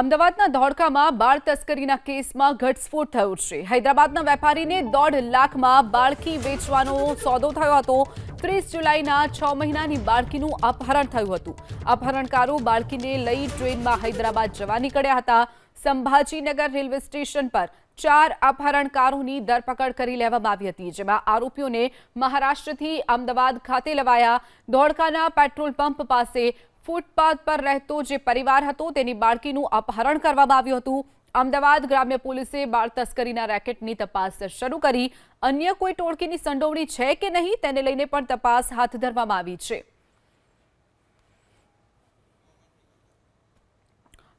અમદાવાદના ધોળકામાં બાળ તસ્કરીના કેસમાં ઘટસ્ફોટ થયો છે. હૈદરાબાદના વેપારીને દોઢ લાખમાં બાળકી વેચવાનો સોદો થયો હતો. ત્રીસ જુલાઈના છ મહિનાની બાળકીનું અપહરણ થયું હતું. અપહરણકારો બાળકીને લઈ ટ્રેનમાં હૈદરાબાદ જવા નીકળ્યા હતા. સંભાજીનગર રેલવે સ્ટેશન પર ચાર અપહરણકારોની ધરપકડ કરી લેવામાં આવી હતી, જેમાં આરોપીઓને મહારાષ્ટ્રથી અમદાવાદ ખાતે લવાયા. ધોળકાના પેટ્રોલ પંપ પાસે ફૂટપાથ પર રહેતો જે પરિવાર હતો, તેની બાળકીનું અપહરણ કરવામાં આવ્યું હતું. અમદાવાદ ગ્રામ્ય પોલીસે બાળ તસ્કરીના રેકેટની તપાસ શરૂ કરી. અન્ય કોઈ ટોળકીની સંડોવણી છે કે નહીં, તેને લઈને પણ તપાસ હાથ ધરવામાં આવી છે.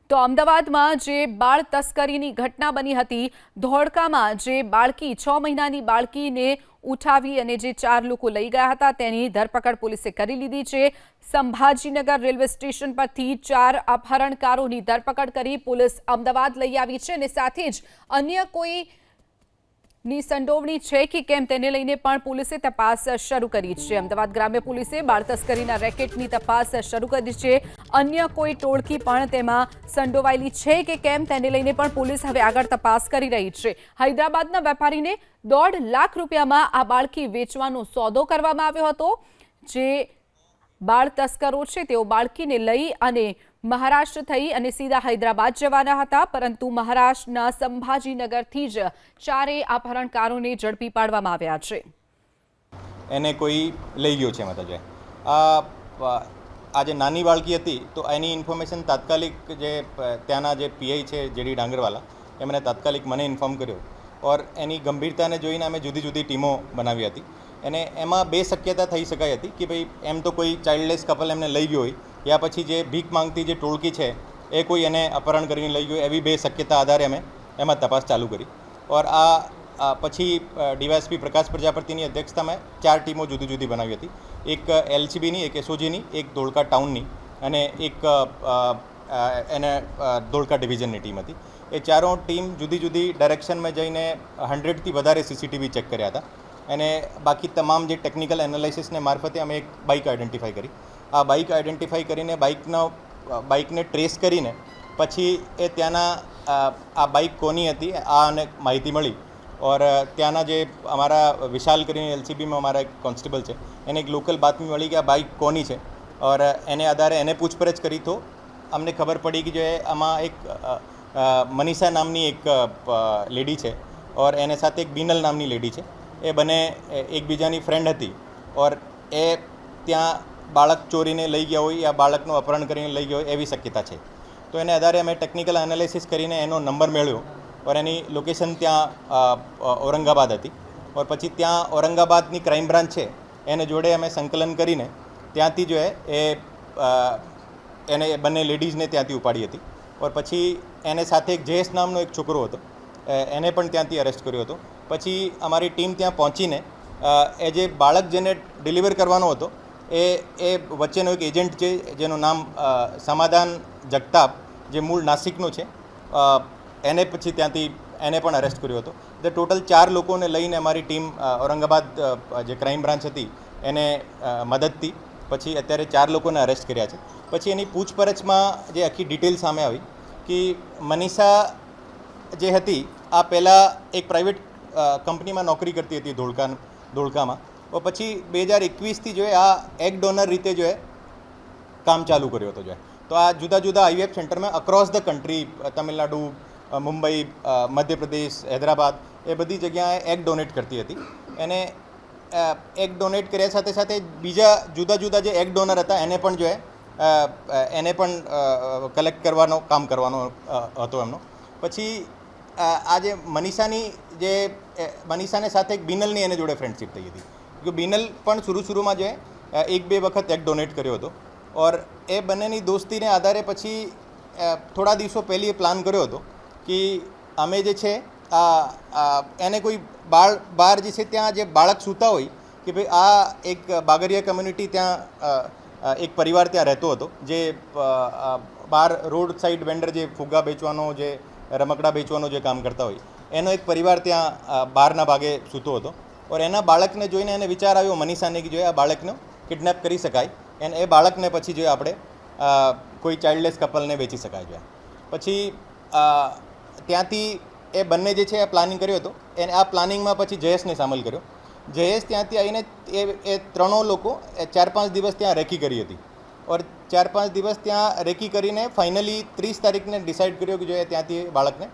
તો અમદાવાદમાં જે બાળ તસ્કરીની ઘટના બની હતી, ધોળકામાં જે બાળકી, છ મહિનાની બાળકીને ઉઠાવી અને જે ચાર લોકો લઈ ગયા હતા, તેની ધરપકડ પોલીસે કરી લીધી છે. સંભાજીનગર રેલવે સ્ટેશન પરથી ચાર અપહરણકારોની ધરપકડ કરી પોલીસ અમદાવાદ લઈ આવી છે અને સાથે જ અન્ય કોઈ ની સંડોવણી છે કે કેમ તેને લઈને પણ પોલીસે તપાસ શરૂ કરી છે. અમદાવાદ ગ્રામ્ય પોલીસે બાળ તસ્કરીના રેકેટની તપાસ શરૂ કરી છે. અન્ય કોઈ ટોળકી પણ તેમાં સંડોવાયેલી છે કે કેમ તેને લઈને પણ પોલીસ હવે આગળ તપાસ કરી રહી છે. હૈદરાબાદના વેપારીને દોઢ લાખ રૂપિયામાં આ બાળકી વેચવાનો સોદો કરવામાં આવ્યો હતો. જે બાળ તસ્કરો છે તેઓ બાળકીને લઈ અને મહારાષ્ટ્ર થઈ અને સીધા હૈદરાબાદ જવાના હતા, પરંતુ મહારાષ્ટ્રના સંભાજીનગરથી જ ચારેય અપહરણકારોને ઝડપી પાડવામાં આવ્યા છે. એને કોઈ લઈ ગયો છે માતાજી. આ આ જે નાની બાળકી હતી, તો એની ઇન્ફોર્મેશન તાત્કાલિક જે ત્યાંના જે પીઆઈ છે, જેડી ડાંગરવાલા, એમણે તાત્કાલિક મને ઇન્ફોર્મ કર્યો. ઓર એની ગંભીરતાને જોઈને અમે જુદી જુદી ટીમો બનાવી હતી. અને એમાં બે શક્યતા થઈ શકાય હતી કે ભાઈ, એમ તો કોઈ ચાઇલ્ડલેસ કપલ એમને લઈ ગયો હોય યા પછી જે ભીખ માંગતી જે ટોળકી છે, એ કોઈ એને અપહરણ કરીને લઈ ગયું, એવી બે શક્યતા આધારે અમે એમાં તપાસ ચાલુ કરી. ઓર આ પછી ડીવાયએસપી પ્રકાશ પ્રજાપતિની અધ્યક્ષતામાં ચાર ટીમો જુદી જુદી બનાવી હતી. એક એલસીબીની એક એસઓજીની, એક ધોળકા ટાઉનની અને એક એને ધોળકા ડિવિઝનની ટીમ હતી. એ ચારો ટીમ જુદી જુદી ડાયરેક્શનમાં જઈને હંડ્રેડથી વધારે સીસીટીવી ચેક કર્યા હતા. અને બાકી તમામ જે ટેકનિકલ એનાલિસિસને મારફતે અમે એક બાઇક આઈડેન્ટિફાઈ કરી. આ બાઇક આઈડેન્ટિફાઈ કરીને બાઇકનો બાઇકને ટ્રેસ કરીને પછી એ ત્યાંના આ બાઇક કોની હતી, આ અને માહિતી મળી. ઓર ત્યાંના જે અમારા વિશાલ કરીને એલસીબીમાં અમારા એક કોન્સ્ટેબલ છે, એને એક લોકલ બાતમી મળી કે આ બાઇક કોની છે. ઓર એને આધારે એને પૂછપરછ કરી તો અમને ખબર પડી કે જો આમાં એક મનીષા નામની એક લેડી છે. ઓર એને સાથે એક બિનલ નામની લેડી છે. એ બંને એકબીજાની ફ્રેન્ડ હતી. ઓર એ ત્યાં બાળક ચોરીને લઈ ગયા હોય યા બાળકનું અપહરણ કરીને લઈ ગયો હોય એવી શક્યતા છે. તો એને આધારે અમે ટેકનિકલ એનાલિસિસ કરીને એનો નંબર મેળવ્યો. ઓર એની લોકેશન ત્યાં ઔરંગાબાદ હતી. ઓર પછી ત્યાં ઔરંગાબાદની ક્રાઇમ બ્રાન્ચ છે, એને જોડે અમે સંકલન કરીને ત્યાંથી જો એ એને બંને લેડીઝને ત્યાંથી ઉપાડી હતી. ઓર પછી એને સાથે એક જયેશ નામનો એક છોકરો હતો એને પણ ત્યાંથી અરેસ્ટ કર્યો હતો. પછી અમારી ટીમ ત્યાં પહોંચીને એ જે બાળક જેને ડિલિવર કરવાનો હતો એ એ વચ્ચેનો એક એજન્ટ છે, જેનું નામ સમાધાન જગતાપ, જે મૂળ નાસિકનો છે એને પછી ત્યાંથી એને પણ અરેસ્ટ કર્યો હતો. એટલે ટોટલ ચાર લોકોને લઈને અમારી ટીમ ઔરંગાબાદ જે ક્રાઇમ બ્રાન્ચ હતી, એને મદદથી પછી અત્યારે ચાર લોકોને અરેસ્ટ કર્યા છે. પછી એની પૂછપરછમાં જે આખી ડિટેલ સામે આવી કે મનીષા જે હતી, આ પહેલાં એક પ્રાઇવેટ કંપનીમાં નોકરી કરતી હતી ધોળકા ધોળકામાં. તો પછી બે હજાર એકવીસથી જોઈએ આ એગ ડોનર રીતે જોઈએ કામ ચાલુ કર્યો હતો જોઈએ તો આ જુદા જુદા આઈવીએફ સેન્ટરમાં across the country Tamil Nadu Mumbai Madhya Pradesh Hyderabad એ બધી જગ્યાએ એગ ડોનેટ કરતી હતી. એને એગ ડોનેટ કર્યા સાથે સાથે બીજા જુદા જુદા જે એગ ડોનર હતા એને પણ જો એ અ, અ, એને પણ કલેક્ટ કરવાનો કામ કરવાનો હતો એમનો. પછી આ જે મનીષાની જે મનીષાને સાથે એક બિનલની એને જોડે ફ્રેન્ડશિપ થઈ હતી. કે બિનલ પણ શરૂ શરૂમાં જે એક બે વખત એગ ડોનેટ કર્યો હતો. ઓર એ બંનેની દોસ્તીને આધારે પછી થોડા દિવસો પહેલી એ પ્લાન કર્યો હતો કે અમે જે છે, આ એને કોઈ બાળ, બાર જે છે ત્યાં જે બાળક સૂતા હોય કે ભાઈ આ એક બાગરિયા કમ્યુનિટી ત્યાં એક પરિવાર ત્યાં રહેતો હતો. જે બાર રોડ સાઈડ વેન્ડર જે ફુગ્ગા વેચવાનો, જે રમકડા વેચવાનો જે કામ કરતા હોય, એનો એક પરિવાર ત્યાં બહારના ભાગે સૂતો હતો. ઓર એના બાળકને જોઈને એને વિચાર આવ્યો મનીષાને કે જોઈએ આ બાળકને કિડનેપ કરી શકાય અને એ બાળકને પછી જો આપણે કોઈ ચાઇલ્ડલેસ કપલને વેચી શકાય છે પછી ત્યાંથી એ બંને જે છે એ પ્લાનિંગ કર્યો હતો એને આ પ્લાનિંગમાં પછી જયેશને સામેલ કર્યો જયેશ ત્યાંથી આવીને એ એ ત્રણો લોકો ચાર પાંચ દિવસ ત્યાં રેકી કરી હતી ઓર ચાર પાંચ દિવસ ત્યાં રેકી કરીને ફાઇનલી ત્રીસ તારીખને ડિસાઇડ કર્યો કે જો એ ત્યાંથી બાળકને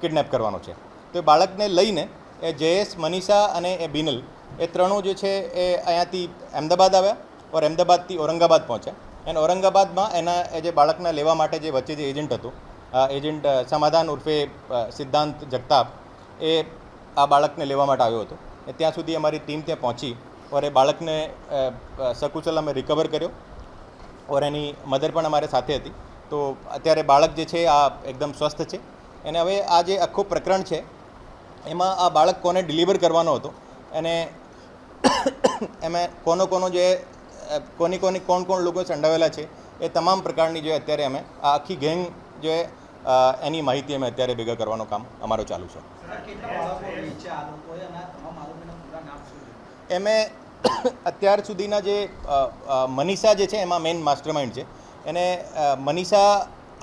કિડનેપ કરવાનો છે તો એ બાળકને લઈને એ જયેશ, મનીષા અને એ બિનલ. એ ત્રણો જે છે એ અહીંયાથી અમદાવાદ આવ્યા ઓર અમદાવાદથી ઔરંગાબાદ પહોંચ્યા. અને ઔરંગાબાદમાં એના એ જે બાળકને લેવા માટે જે વચ્ચે જે એજન્ટ હતો એજન્ટ સમાધાન ઉર્ફે સિદ્ધાંત જગતાપ, એ આ બાળકને લેવા માટે આવ્યો હતો. એ ત્યાં સુધી અમારી ટીમ ત્યાં પહોંચી ઓર એ બાળકને સકુશલ અમે રિકવર કર્યો ઓર એની મધર પણ અમારે સાથે હતી. તો અત્યારે બાળક જે છે આ એકદમ સ્વસ્થ છે. અને હવે આ જે આખું પ્રકરણ છે એમાં આ બાળક કોને ડિલિવર કરવાનો હતો? અને એમાં કોનો કોનો જે કોની કોની કોણ કોણ લોકો સંડાવેલા છે એ તમામ પ્રકારની જે અત્યારે અમે આ આખી ગેંગ જે એની માહિતી અમે અત્યારે ભેગા કરવાનું કામ અમારું ચાલુ છે. એમે અત્યાર સુધીના જે મનીષા જે છે એમાં મેઇન માસ્ટરમાઇન્ડ છે. એને મનીષા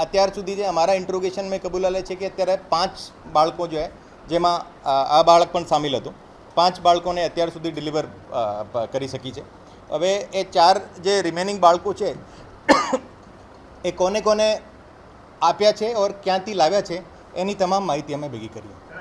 અત્યાર સુધી જે અમારા ઇન્ટ્રોગેશન મેં કબૂલા લે છે કે અત્યારે પાંચ બાળકો જો જેમાં આ બાળક પણ સામેલ હતું. પાંચ બાળકોને અત્યાર સુધી ડિલિવર કરી શકી છે. હવે એ ચાર જે રિમેનિંગ બાળકો છે, એ કોને કોને આપ્યા છે ઓર ક્યાંથી લાવ્યા છે, એની તમામ માહિતી અમે ભેગી કરી